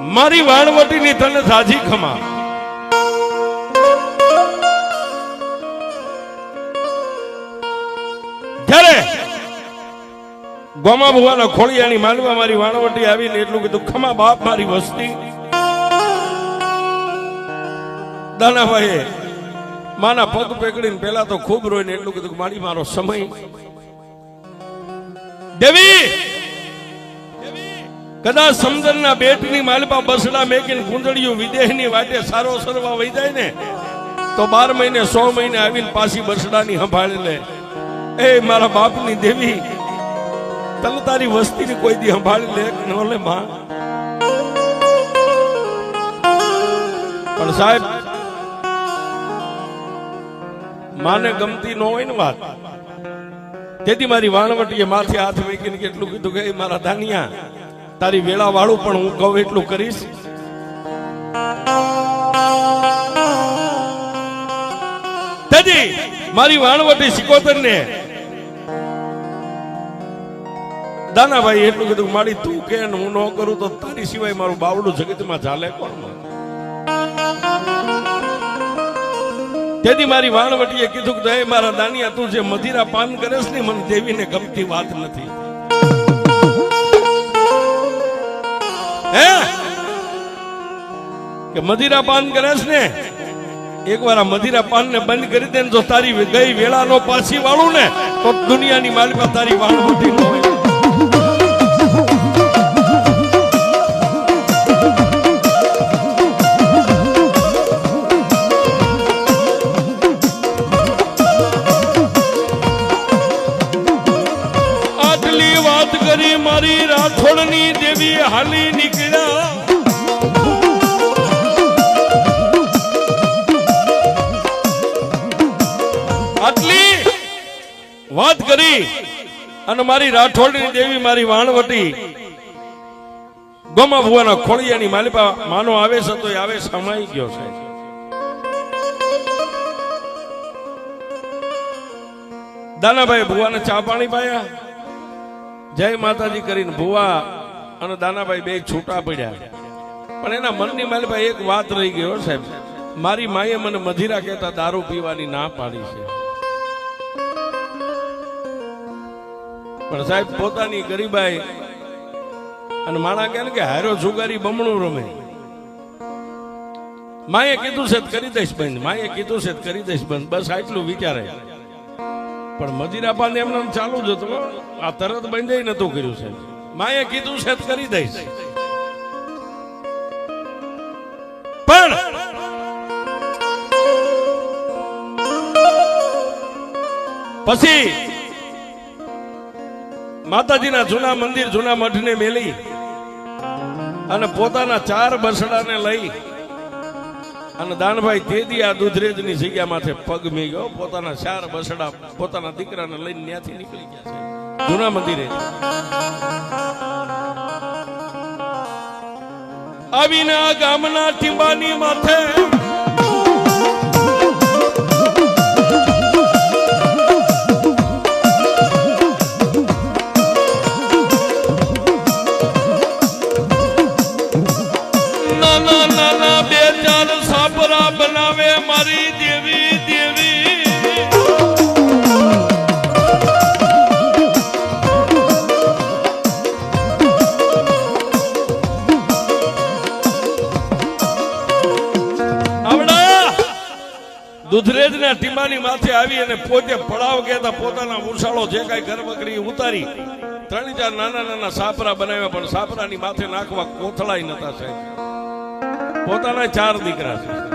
મારી વાણવટીની તને સાજી ખમા. જ્યારે ગોમા ભુવાના ખોળિયાની માલવા મારી વાણવટી આવીને એટલું કીધું, ખમા બાપ મારી વસ્તી. દાનાભાઈએ માના પગ પકડીને પેલા તો ખૂબ રોઈને એટલું કીધું મારી મારો સમય. દેવી કદાચ સમજણના બેટની માલપા બસડા મેકીને કુંદડિયું વિદેહની વાટે સારો સરવા વહી જાય ને, તો બાર મહિને, સો મહિને આવીને પાછી બસડાની સંભાળી લે. એ મારા બાપની દેવી, તને તારી વસ્તીની કોઈ દી સંભાળી લે ન લે માં? પણ સાહેબ, માને ગમતી ન હોય ને વાત. તેથી મારી વાણવટીએ માથે હાથ મૂકીને કેટલું કીધું કે મારા દાનિયા તારી વેળા વાળું પણ હું કહું એટલું કરીશ. મારી વાણવટી સિકોતર ને દાનાભાઈ એટલું કીધું, મારી તું કે હું ન કરું તો તારી સિવાય મારું બાવડું જગતમાં ચાલે કોણ? તેથી મારી વાણવટીએ કીધું કે મારા દાનિયા, તું જે મદિરા પાન કરેસ ને, મને દેવીને ગમતી વાત નથી. હે? કે મદિરા પાન કરે છે ને? એકવાર આ મદિરા પાન ને બંધ કરી દે જો તારી ગઈ વેળા નો પાછી વાળું ને, તો દુનિયાની માલિકા તારી વાળ ન હોય. કરી મારી રાઠોડની દેવી હાલી નીકળ્યા. આટલી વાત કરી અને મારી રાઠોડની દેવી મારી વાણવટી ગોમા ભુવાના ખોળિયાની માલિપા માનો આવે છે તો આવે સમાઈ ગયો છે. દાનાભાઈ ભુવાને ચા પાણી પાયા? જય માતાજી કરીને ભુવા અને દાનાભાઈ બે છૂટા પડ્યા. પણ એના મનની માલભાઈ એક વાત રહી ગયો સાહેબ. મારી માએ મને મધીરા કહેતા, દારૂ પીવાની ના પાડી છે. પણ સાહેબ, પોતાની ગરીબાઈ અને માણા કહે કે હારો જુગારી બમણું રમે. માએ કીધું છે, કરી દઈશ બંધ. માએ કીધું છે, કરી દઈશ બંધ. બસ આટલું વિચારે. પણ મદિરા પાન એમને એમ ચાલુ જ હતું આ તરત બંધ નતું કર્યું છે માએ કીધું છે કરી દઈશ. પણ પછી માતાજીના જૂના મંદિર, જૂના મઠને મેલી અને પોતાના ચાર બસડાને લઈ અને દાનભાઈ તેદી આ દુધરેજની જગ્યા માથે પગ મી ગયો પોતાના ચાર બસડા પોતાના દીકરાને લઈને ત્યાંથી નીકળી ગયા છે. જૂના મંદિરે. આવીને આ ગામના ટીંબાની માથે મારી દેવી દેવી. માથે આવી અને પોતે પડાવ કહેતા પોતાના ઉછાળો જે કાંઈ ઘર ઉતારી ત્રણ ચાર નાના નાના સાપરા બનાવ્યા, પણ સાપરાની માથે નાખવા કોથળાય નતા સાહેબ. પોતાના ચાર દીકરા છે.